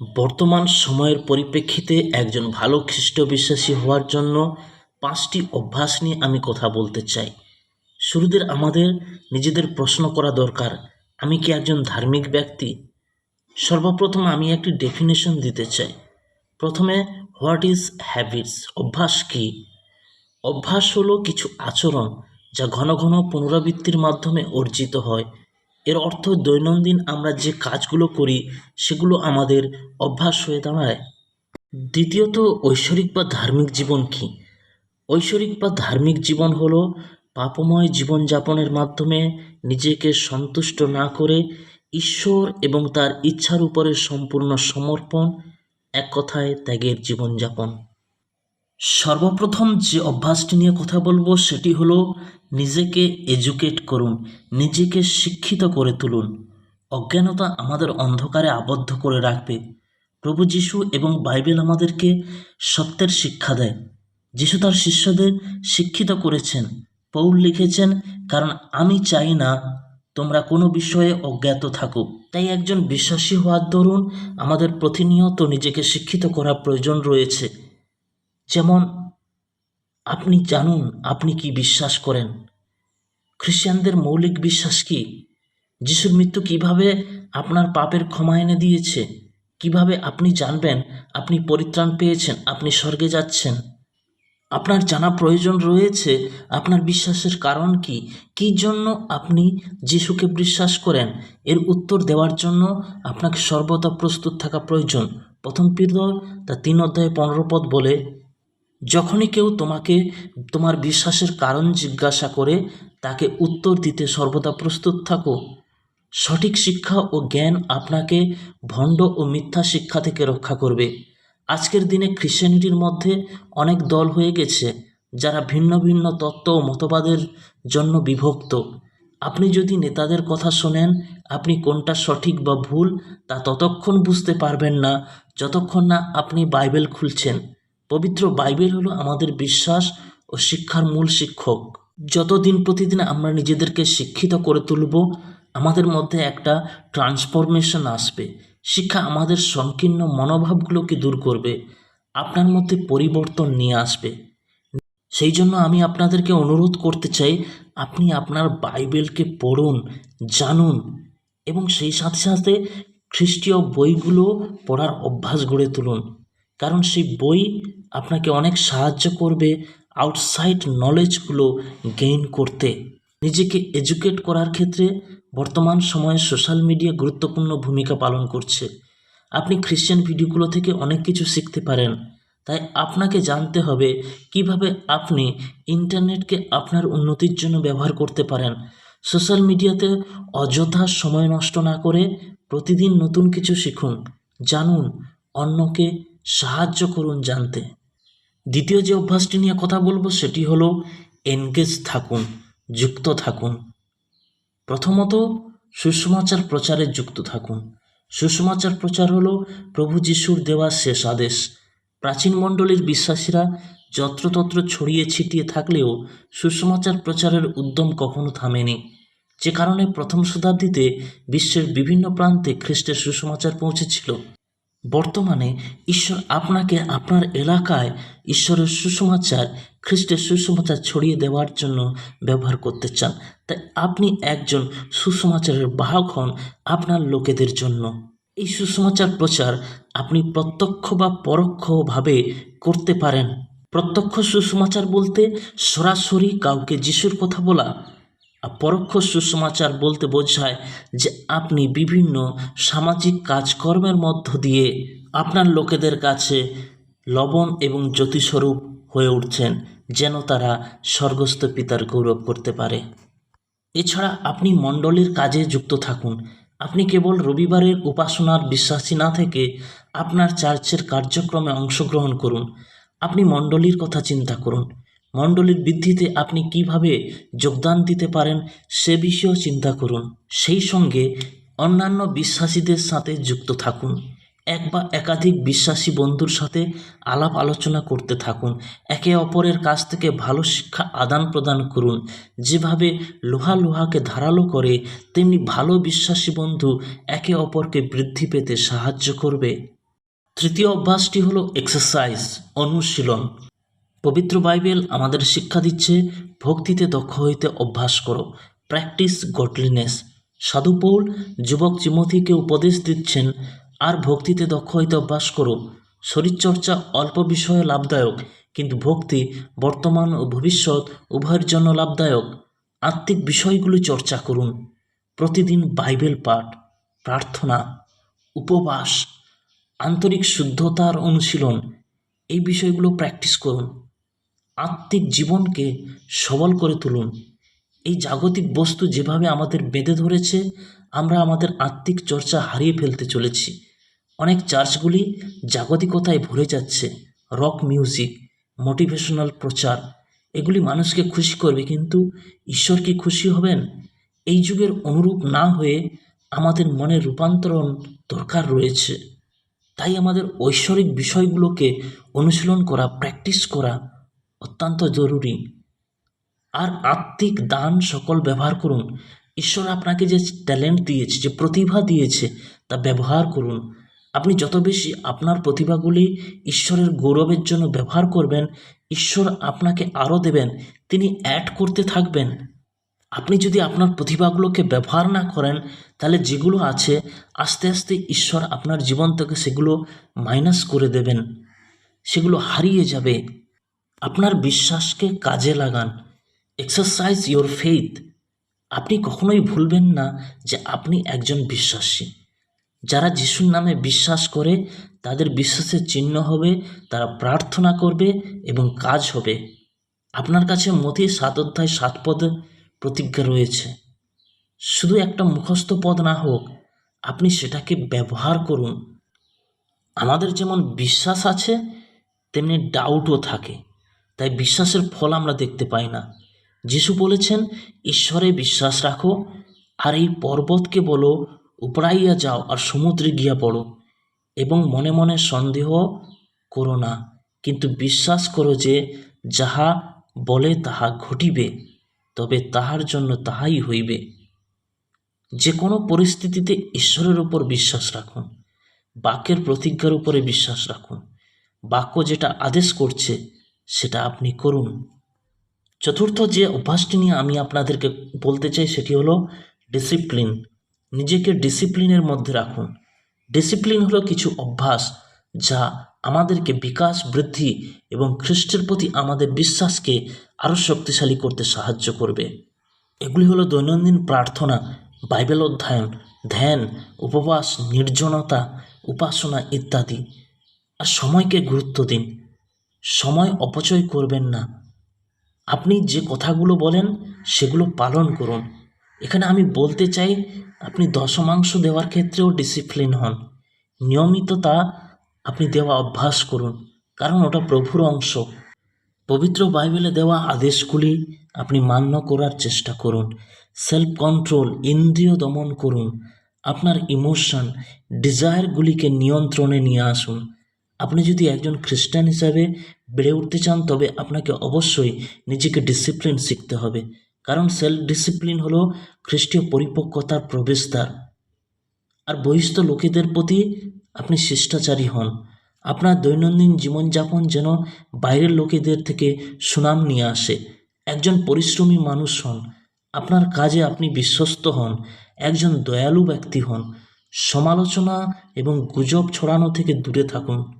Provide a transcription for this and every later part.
বর্তমান সময়ের পরিপ্রেক্ষিতে একজন ভালো খ্রিস্ট বিশ্বাসী হওয়ার জন্য পাঁচটি অভ্যাস নিয়ে আমি কথা বলতে চাই। শুরুদের আমাদের নিজেদের প্রশ্ন করা দরকার, আমি কি একজন ধার্মিক ব্যক্তি? সর্বপ্রথম আমি একটি ডেফিনেশন দিতে চাই। প্রথমে হোয়াট ইজ হ্যাবিটস অভ্যাস কি? অভ্যাস হলো কিছু আচরণ যা ঘন ঘন পুনরাবৃত্তির মাধ্যমে অর্জিত হয়। এর অর্থ দৈনন্দিন আমরা যে কাজগুলো করি, সেগুলো আমাদের অভ্যাস হয়ে দাঁড়ায়। দ্বিতীয়ত, ঐশ্বরিক বা ধার্মিক জীবন কি? ঐশ্বরিক বা ধার্মিক জীবন হলো পাপময় জীবনযাপনের মাধ্যমে নিজেকে সন্তুষ্ট না করে ঈশ্বর এবং তার ইচ্ছার উপরে সম্পূর্ণ সমর্পণ, এক কথায় ত্যাগের জীবনযাপন। সর্বপ্রথম যে অভ্যাসটি নিয়ে কথা বলব সেটি হলো নিজেকে এডুকেট করুন, নিজেকে শিক্ষিত করে তুলুন। অজ্ঞানতা আমাদের অন্ধকারে আবদ্ধ করে রাখবে। প্রভু যিশু এবং বাইবেল আমাদেরকে সত্যের শিক্ষা দেয়। যিশু তার শিষ্যদের শিক্ষিত করেছেন। পৌল লিখেছেন, কারণ আমি চাই না তোমরা কোনো বিষয়ে অজ্ঞাত থাকো। তাই একজন বিশ্বাসী হওয়ার দরুন আমাদের প্রতিনিয়ত নিজেকে শিক্ষিত করার প্রয়োজন রয়েছে। যেমন আপনি জানুন আপনি কি বিশ্বাস করেন। খ্রিস্টানদের মৌলিক বিশ্বাস কি? যিশুর মৃত্যু কীভাবে আপনার পাপের ক্ষমা এনে দিয়েছে? কীভাবে আপনি জানবেন আপনি পরিত্রাণ পেয়েছেন, আপনি স্বর্গে যাচ্ছেন? আপনার জানা প্রয়োজন রয়েছে, আপনার বিশ্বাসের কারণ কি? কী জন্য আপনি যিশুকে বিশ্বাস করেন? এর উত্তর দেওয়ার জন্য আপনাকে সর্বদা প্রস্তুত থাকা প্রয়োজন। প্রথম পীরদয় তা তিন অধ্যায়ে পনেরো পদ বলে যখনই কেউ তোমাকে, তোমার বিশ্বাসের কারণ জিজ্ঞাসা করে, তাকে উত্তর দিতে সর্বদা প্রস্তুত থাকো। সঠিক শিক্ষা ও জ্ঞান আপনাকে ভণ্ড ও মিথ্যা শিক্ষা থেকে রক্ষা করবে। আজকের দিনে খ্রিশ্চানিটির মধ্যে অনেক দল হয়ে গেছে, যারা ভিন্ন ভিন্ন তত্ত্ব ও মতবাদের জন্য বিভক্ত। আপনি যদি নেতাদের কথা শোনেন, আপনি কোনটা সঠিক বা ভুল তা ততক্ষণ বুঝতে পারবেন না, যতক্ষণ না আপনি বাইবেল খুলছেন। পবিত্র বাইবেল হলো আমাদের বিশ্বাস ও শিক্ষার মূল শিক্ষক। যতদিন প্রতিদিন আমরা নিজেদেরকে শিক্ষিত করে তুলব, আমাদের মধ্যে একটা ট্রান্সফরমেশন আসবে। শিক্ষা আমাদের সংকীর্ণ মনোভাবগুলোকে দূর করবে, আপনার মধ্যে পরিবর্তন নিয়ে আসবে। সেই জন্য আমি আপনাদেরকে অনুরোধ করতে চাই, আপনি আপনার বাইবেলকে পড়ুন, জানুন এবং সেই সাথে সাথে খ্রিস্টীয় বইগুলো পড়ার অভ্যাস গড়ে তুলুন। কারণ সেই বই আপনাকে অনেক সাহায্য করবে আউটসাইড নলেজগুলো গেইন করতে। নিজেকে এডুকেট করার ক্ষেত্রে বর্তমান সময়ে সোশ্যাল মিডিয়া গুরুত্বপূর্ণ ভূমিকা পালন করছে। আপনি খ্রিশ্চান ভিডিওগুলো থেকে অনেক কিছু শিখতে পারেন। তাই আপনাকে জানতে হবে কীভাবে আপনি ইন্টারনেটকে আপনার উন্নতির জন্য ব্যবহার করতে পারেন। সোশ্যাল মিডিয়াতে অযথা সময় নষ্ট না করে প্রতিদিন নতুন কিছু শিখুন, জানুন, অন্যকে সাহায্য করুন জানতে। দ্বিতীয় যে অভ্যাসটি নিয়ে কথা বলব সেটি হলো এনগেজ থাকুন, যুক্ত থাকুন। প্রথমত সুসমাচার প্রচারে যুক্ত থাকুন। সুসমাচার প্রচার হলো প্রভু যিশুর দেওয়া শেষ আদেশ। প্রাচীন মণ্ডলীর বিশ্বাসীরা যত্রতত্র ছড়িয়ে ছিটিয়ে থাকলেও সুসমাচার প্রচারের উদ্যম কখনো থামেনি। যে কারণে প্রথম শতাব্দীতে বিশ্বের বিভিন্ন প্রান্তে খ্রিস্টের সুসমাচার পৌঁছেছিল। বর্তমানে ঈশ্বর আপনাকে আপনার এলাকায় ঈশ্বরের সুসমাচার, খ্রিস্টের সুসমাচার ছড়িয়ে দেওয়ার জন্য ব্যবহার করতে চান। তাই আপনি একজন সুসমাচারের বাহক হন আপনার লোকেদের জন্য। এই সুসমাচার প্রচার আপনি প্রত্যক্ষ বা পরোক্ষভাবে করতে পারেন। প্রত্যক্ষ সুসমাচার বলতে সরাসরি কাউকে যিশুর কথা বলা পরোক্ষ সুসমাচার বলতে বোঝায় যে আপনি বিভিন্ন সামাজিক কাজকর্মের মধ্য দিয়ে আপনার লোকেদের কাছে লবণ এবং জ্যোতিস্বরূপ হয়ে উঠছেন, যেন তারা স্বর্গস্থ পিতার গৌরব করতে পারে। এছাড়া আপনি মণ্ডলীর কাজে যুক্ত থাকুন। আপনি কেবল রবিবারের উপাসনার বিশ্বাসী না থেকে আপনার চার্চের কার্যক্রমে অংশগ্রহণ করুন। আপনি মণ্ডলীর কথা চিন্তা করুন। মণ্ডলীর বৃদ্ধিতে আপনি কীভাবে যোগদান দিতে পারেন সে বিষয়েও চিন্তা করুন। সেই সঙ্গে অন্যান্য বিশ্বাসীদের সাথে যুক্ত থাকুন। এক বা একাধিক বিশ্বাসী বন্ধুর সাথে আলাপ আলোচনা করতে থাকুন। একে অপরের কাছ থেকে ভালো শিক্ষা আদান প্রদান করুন। যেভাবে লোহা লোহাকে ধারালো করে, তেমনি ভালো বিশ্বাসী বন্ধু একে অপরকে বৃদ্ধি পেতে সাহায্য করবে। তৃতীয় অভ্যাসটি হলো এক্সারসাইজ অনুশীলন। পবিত্র বাইবেল আমাদের শিক্ষা দিচ্ছে, ভক্তিতে দক্ষ হইতে অভ্যাস করো প্র্যাকটিস গডলিনেস সাধু পৌল যুবক চিমথিকে উপদেশ দিচ্ছেন, আর ভক্তিতে দক্ষ হইতে অভ্যাস করো। শরীরচর্চা অল্প বিষয়ে লাভদায়ক, কিন্তু ভক্তি বর্তমান ও ভবিষ্যৎ উভয়ের জন্য লাভদায়ক। আত্মিক বিষয়গুলি চর্চা করুন। প্রতিদিন বাইবেল পাঠ, প্রার্থনা, উপবাস, আন্তরিক শুদ্ধতার অনুশীলন, এই বিষয়গুলো প্র্যাকটিস করুন। আত্মিক জীবনকে সবল করে তুলুন। এই জাগতিক বস্তু যেভাবে আমাদের বেঁধে ধরেছে, আমরা আমাদের আত্মিক চর্চা হারিয়ে ফেলতে চলেছি। অনেক চার্চগুলি জাগতিকতায় ভরে যাচ্ছে। রক মিউজিক, মোটিভেশনাল প্রচার, এগুলি মানুষকে খুশি করবে, কিন্তু ঈশ্বর কি খুশি হবেন? এই যুগের অনুরূপ না হয়ে আমাদের মনের রূপান্তরণ দরকার রয়েছে। তাই আমাদের ঐশ্বরিক বিষয়গুলোকে অনুশীলন করা, প্র্যাকটিস করা অত্যন্ত জরুরি। আর আত্মিক দান সকল ব্যবহার করুন। ঈশ্বর আপনাকে যে ট্যালেন্ট দিয়েছে, যে প্রতিভা দিয়েছে, তা ব্যবহার করুন। আপনি যত বেশি আপনার প্রতিভাগুলি ঈশ্বরের গৌরবের জন্য ব্যবহার করবেন, ঈশ্বর আপনাকে আরও দেবেন, তিনি অ্যাড করতে থাকবেন। আপনি যদি আপনার প্রতিভাগুলোকে ব্যবহার না করেন, তাহলে যেগুলো আছে, আস্তে আস্তে ঈশ্বর আপনার জীবন থেকে সেগুলো মাইনাস করে দেবেন। সেগুলো হারিয়ে যাবে। আপনার বিশ্বাসকে কাজে লাগান। এক্সারসাইজ ইওর ফেইথ আপনি কখনোই ভুলবেন না যে আপনি একজন বিশ্বাসী। যারা যিশুর নামে বিশ্বাস করে, তাদের বিশ্বাসের চিহ্ন হবে, তারা প্রার্থনা করবে এবং কাজ হবে। আপনার কাছে মতি সাত অধ্যায় সাত পদ প্রতিজ্ঞা রয়েছে। শুধু একটা মুখস্থ পদ না হোক, আপনি সেটাকে ব্যবহার করুন। আমাদের যেমন বিশ্বাস আছে, তেমনি ডাউটও থাকে। তাই বিশ্বাসের ফল আমরা দেখতে পাই না। যিশু বলেছেন, ঈশ্বরে বিশ্বাস রাখো, আর এই পর্বতকে বলো, উপড়াইয়া যাও আর সমুদ্রে গিয়া পড়ো, এবং মনে মনে সন্দেহ করো না, কিন্তু বিশ্বাস করো যে যাহা বলে তাহা ঘটিবে, তবে তাহার জন্য তাহাই হইবে। যে কোনো পরিস্থিতিতে ঈশ্বরের উপর বিশ্বাস রাখুন, বাক্যের প্রতিজ্ঞার উপরে বিশ্বাস রাখুন, বাক্য যেটা আদেশ করছে সেটা আপনি করুন। চতুর্থ যে অভ্যাসটি নিয়ে আমি আপনাদেরকে বলতে চাই সেটি হলো ডিসিপ্লিন নিজেকে ডিসিপ্লিনের মধ্যে রাখুন। ডিসিপ্লিন হলো কিছু অভ্যাস যা আমাদেরকে বিকাশ, বৃদ্ধি এবং খ্রিস্টের প্রতি আমাদের বিশ্বাসকে আরও শক্তিশালী করতে সাহায্য করবে। এগুলি হলো দৈনন্দিন প্রার্থনা, বাইবেল অধ্যয়ন, ধ্যান, উপবাস, নির্জনতা, উপাসনা ইত্যাদি। আর সময়কে গুরুত্ব দিন। সময় অপচয় করবেন না। আপনি যে কথাগুলো বলেন, সেগুলো পালন করুন। এখানে আমি বলতে চাই, আপনি দশমাংশ দেওয়ার ক্ষেত্রেও ডিসিপ্লিন হন। নিয়মিততা আপনি দেওয়া অভ্যাস করুন, কারণ ওটা প্রভুর অংশ। পবিত্র বাইবেলে দেওয়া আদেশগুলি আপনি মান্য করার চেষ্টা করুন। সেলফ কন্ট্রোল ইন্দ্রিয় দমন করুন। আপনার ইমোশন ডিজায়ারগুলিকে নিয়ন্ত্রণে নিয়ে আসুন। আপনি যদি একজন খ্রিস্টান হিসাবে বেড়ে উঠতে চান, তবে আপনাকে অবশ্যই নিজেকে ডিসিপ্লিন শিখতে হবে। কারণ সেলফ ডিসিপ্লিন হলো খ্রিস্টীয় পরিপক্কতার প্রবেশদ্বার। আর বহিস্থ লোকেদের প্রতি আপনি শিষ্টাচারী হন। আপনার দৈনন্দিন জীবনযাপন যেন বাইরের লোকেদের থেকে সুনাম নিয়ে আসে। একজন পরিশ্রমী মানুষ হন। আপনার কাজে আপনি বিশ্বস্ত হন। একজন দয়ালু ব্যক্তি হন। সমালোচনা এবং গুজব ছড়ানো থেকে দূরে থাকুন।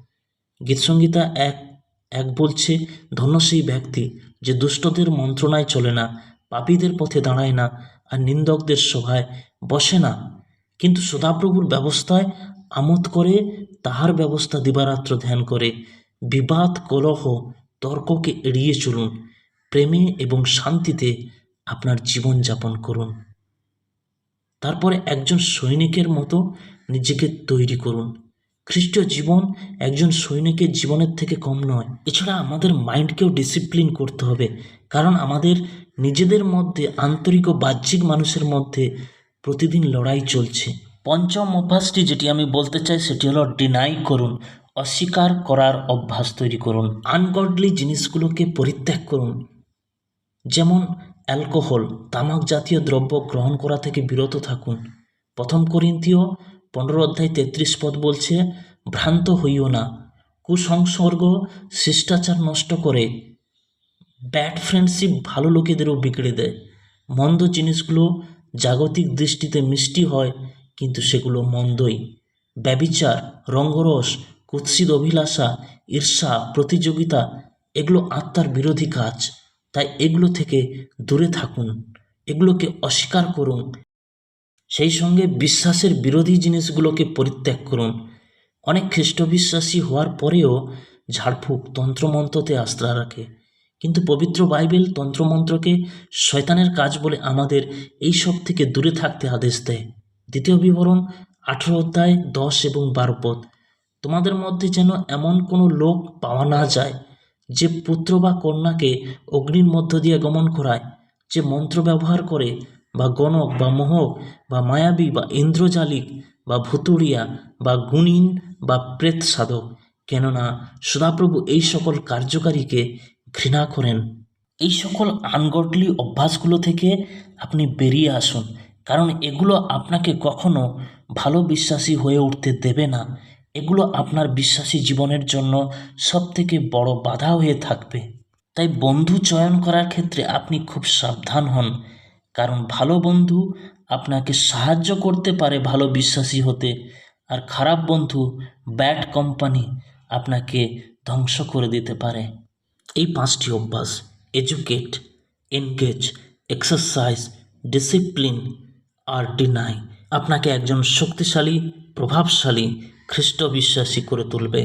গীতসংগীতা এক এক বলছে, ধন্য সেই ব্যক্তি যে দুষ্টদের মন্ত্রণায় চলে না, পাপীদের পথে দাঁড়ায় না আর নিন্দকদের সভায় বসে না। কিন্তু সদাপ্রভুর ব্যবস্থায় আমোদ করে, তাহার ব্যবস্থা দিবারাত্র ধ্যান করে। বিবাদ, কলহ, তর্ককে এড়িয়ে চলুন। প্রেমে এবং শান্তিতে আপনার জীবন যাপন করুন। তারপরে একজন সৈনিকের মতো নিজেকে তৈরি করুন। খ্রিস্টীয় জীবন একজন সৈনিকের জীবনের থেকে কম নয়। এছাড়া আমাদের মাইন্ডকেও ডিসিপ্লিন করতে হবে। কারণ আমাদের নিজেদের মধ্যে আন্তরিক ও বাহ্যিক মানুষের মধ্যে প্রতিদিন লড়াই চলছে। পঞ্চম অভ্যাসটি যেটি আমি বলতে চাই, সেটি হলো ডিনাই করুন, অস্বীকার করার অভ্যাস তৈরি করুন। আনগডলি জিনিসগুলোকে পরিত্যাগ করুন। যেমন অ্যালকোহল তামাক জাতীয় দ্রব্য গ্রহণ করা থেকে বিরত থাকুন। প্রথম করিন্থীয় পনেরো অধ্যায় তেত্রিশ পদ বলছে, ভ্রান্ত হইও না, কুসংসর্গ, শিষ্টাচার নষ্ট করে, ব্যাড ফ্রেন্ডশিপ ভালো লোকেদেরও বিগড়ে দেয়। মন্দ জিনিসগুলো জাগতিক দৃষ্টিতে মিষ্টি হয়, কিন্তু সেগুলো মন্দই। ব্যবিচার, রঙ্গরস, কুৎসিত অভিলাষা, ঈর্ষা, প্রতিযোগিতা, এগুলো আত্মার বিরোধী কাজ। তাই এগুলো থেকে দূরে থাকুন, এগুলোকে অস্বীকার করুন। সেই সঙ্গে বিশ্বাসের বিরোধী জিনিসগুলোকে পরিত্যাগ করুন। অনেক খ্রিস্টবিশ্বাসী হওয়ার পরেও ঝাড়ফুঁক তন্ত্রমন্ত্রতে আস্থা রাখে। কিন্তু পবিত্র বাইবেল তন্ত্রমন্ত্রকে শয়তানের কাজ বলে আমাদের এই সব থেকে দূরে থাকতে আদেশ দেয়। দ্বিতীয় বিবরণ, আঠেরো অধ্যায়, দশ এবং বারো পদ। তোমাদের মধ্যে যেন এমন কোনো লোক পাওয়া না যায়, যে পুত্র বা কন্যাকে অগ্নির মধ্য দিয়ে গমন করায়, যে মন্ত্র ব্যবহার করে বা গণক বা মোহক বা মায়াবী বা ইন্দ্রজালিক বা ভুতুড়িয়া বা গুণিন বা প্রেত সাধক কেননা সদাপ্রভু এই সকল কার্যকারীকে ঘৃণা করেন। এই সকল আনগডলি অভ্যাসগুলো থেকে আপনি বেরিয়ে আসুন, কারণ এগুলো আপনাকে কখনো ভালো বিশ্বাসী হয়ে উঠতে দেবে না। এগুলো আপনার বিশ্বাসী জীবনের জন্য সবথেকে বড় বাধা হয়ে থাকবে। তাই বন্ধু চয়ন করার ক্ষেত্রে আপনি খুব সাবধান হন। কারণ ভালো বন্ধু আপনাকে সাহায্য করতে পারে ভালো বিশ্বাসী হতে। আর খারাপ বন্ধু ব্যাড কোম্পানি আপনাকে ধ্বংস করে দিতে পারে। এই পাঁচটি অভ্যাস এডুকেট এনগেজ এক্সারসাইজ ডিসিপ্লিন আর ডিনাই আপনাকে একজন শক্তিশালী, প্রভাবশালী খ্রিস্ট বিশ্বাসী করে তুলবে।